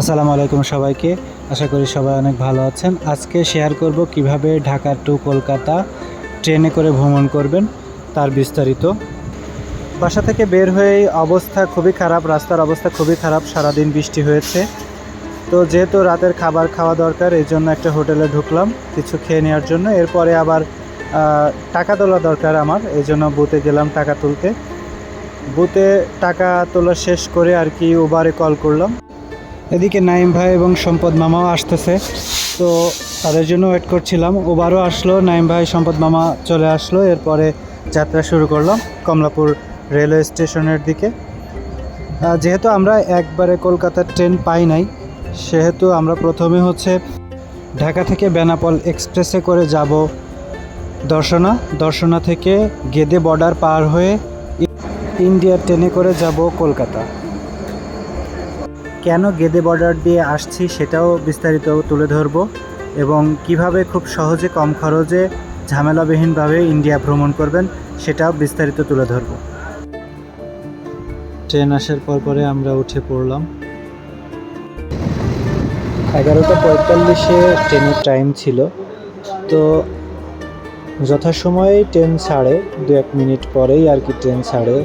আসসালামু আলাইকুম সবাইকে। আশা করি সবাই অনেক ভালো আছেন। আজকে শেয়ার করব কীভাবে ঢাকা টু কলকাতা ট্রেনে করে ভ্রমণ করবেন, তার বিস্তারিত। বাসা থেকে বের হয়ে অবস্থা খুবই খারাপ, রাস্তার অবস্থা খুবই খারাপ, সারাদিন বৃষ্টি হয়েছে। তো যেহেতু রাতের খাবার খাওয়া দরকার, এই জন্য একটা হোটেলে ঢুকলাম কিছু খেয়ে নেওয়ার জন্য। এরপরে আবার টাকা তোলা দরকার আমার, এই জন্য বুথে গেলাম টাকা তুলতে। বুথে টাকা তোলা শেষ করে আর কি উবারে কল করলাম। এদিকে নাইম ভাই এবং সম্পদ মামাও আসতেছে। তো তাদের জন্য ওয়েট করছিলাম। ওবারও আসলো, নাইম ভাই, সম্পদ মামা চলে আসলো। এরপরে যাত্রা শুরু করলাম কমলাপুর রেলওয়ে স্টেশনের দিকে। যেহেতু আমরা একবারে কলকাতার ট্রেন পাই নাই, সেহেতু আমরা প্রথমে হচ্ছে ঢাকা থেকে বেনাপল এক্সপ্রেসে করে যাব দর্শনা। দর্শনা থেকে গেদে বর্ডার পার হয়ে ইন্ডিয়ার ট্রেনে করে যাব কলকাতা। কেন গেদে বর্ডার দিয়ে আসছি সেটাও বিস্তারিত তুলে ধরবো এবং কীভাবে খুব সহজে, কম খরচে, ঝামেলাবিহীনভাবে ইন্ডিয়া ভ্রমণ করবেন সেটাও বিস্তারিত তুলে ধরবো। ট্রেন আসার পর পরে আমরা উঠে পড়লাম। এগারোটা পঁয়তাল্লিশে ট্রেনের টাইম ছিল। তো যথাসময়ে ট্রেন ছাড়ে দু এক মিনিট পরেই আর কি ট্রেন ছাড়ে।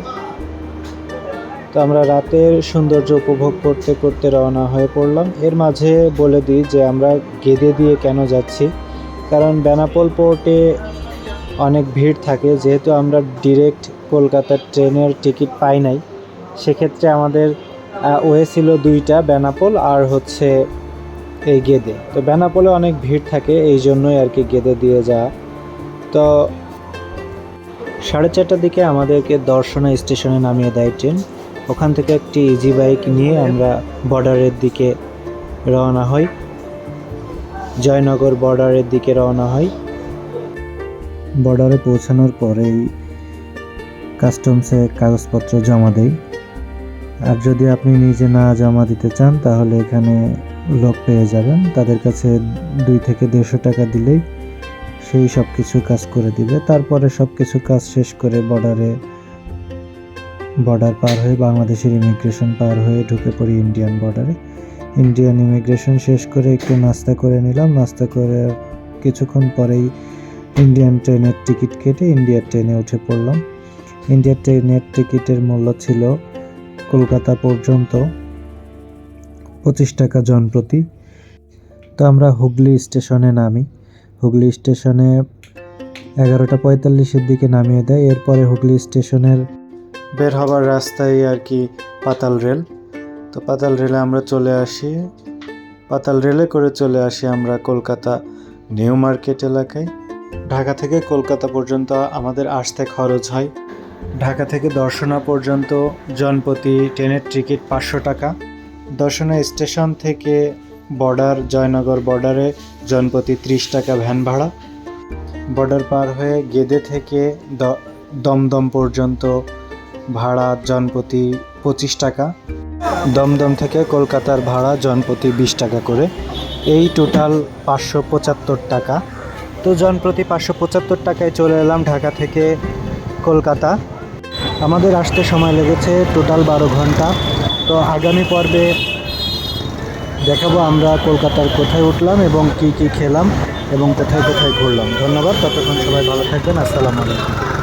তো আমরা রাতের সৌন্দর্য উপভোগ করতে করতে রওনা হয়ে পড়লাম। এর মাঝে বলে দিই যে আমরা গেদে দিয়ে কেন যাচ্ছি, কারণ বেনাপোল পোর্টে অনেক ভিড় থাকে। যেহেতু আমরা ডিরেক্ট কলকাতার ট্রেনের টিকিট পাই নাই, সেক্ষেত্রে আমাদের ওয়ে ছিল দুইটা, বেনাপোল আর হচ্ছে এই গেদে। তো বেনাপোলে অনেক ভিড় থাকে, এই জন্যই আর কি গেদে দিয়ে যাওয়া। তো সাড়ে চারটার দিকে আমাদেরকে দর্শনা স্টেশনে নামিয়ে দেয় ট্রেন। ওখান থেকে একটি ইজি বাইক নিয়ে আমরা বর্ডারের দিকে রওনা হই। জয়নগর বর্ডারের দিকে রওনা হই। বর্ডারে পৌঁছানোর পরেই কাস্টমসে কাগজপত্র জমা দেই। আর যদি আপনি নিজে না জমা দিতে চান, তাহলে এখানে লোক পেয়ে যাবেন। তাদের কাছে দুই থেকে দেড়শো টাকা দিলেই সেই সব কিছু কাজ করে দিবে। তারপরে সব কিছু কাজ শেষ করে বর্ডারে বর্ডার পার হয়ে বাংলাদেশের ইমিগ্রেশন পার হয়ে ঢুকে পড়ি ইন্ডিয়ান বর্ডারে ইন্ডিয়ান ইমিগ্রেশন শেষ করে একটু নাস্তা করে নিলাম। নাস্তা করে কিছুক্ষণ পরেই ইন্ডিয়ান ট্রেনের টিকিট কেটে ইন্ডিয়ার ট্রেনে উঠে পড়লাম। ইন্ডিয়ার ট্রেনের টিকিটের মূল্য ছিল কলকাতা পর্যন্ত পঁচিশ টাকা জনপ্রতি তো আমরা হুগলি স্টেশনে নামি। হুগলি স্টেশনে এগারোটা পঁয়তাল্লিশের দিকে নামিয়ে দেয়। এরপরে হুগলি স্টেশনের বের হবার রাস্তায় আর কি পাতাল রেল। তো পাতাল রেলে আমরা চলে আসি। পাতাল রেলে করে চলে আসি আমরা কলকাতা নিউ মার্কেট এলাকায়। ঢাকা থেকে কলকাতা পর্যন্ত আমাদের আসতে খরচ হয়। ঢাকা থেকে দর্শনা পর্যন্ত জনপ্রতি ট্রেনের টিকিট পাঁচশো টাকা। দর্শনা স্টেশন থেকে বর্ডার, জয়নগর বর্ডারে জনপ্রতি ত্রিশ টাকা ভ্যান ভাড়া। বর্ডার পার হয়ে গেদে থেকে দমদম পর্যন্ত ভাড়া জনপ্রতি পঁচিশ টাকা, দমদম থেকে কলকাতার ভাড়া জনপ্রতি বিশ টাকা করে। এই টোটাল পাঁচশো পঁচাত্তর টাকা। তো জনপ্রতি পাঁচশো পঁচাত্তর টাকায় চলে এলাম ঢাকা থেকে কলকাতা। আমাদের আসতে সময় লেগেছে টোটাল বারো ঘণ্টা। তো আগামী পর্বে দেখাবো আমরা কলকাতার কোথায় উঠলাম এবং কি কি খেলাম এবং কোথায় কোথায় ঘুরলাম। ধন্যবাদ, ততক্ষণ সবাই ভালো থাকবেন। আসসালামু আলাইকুম।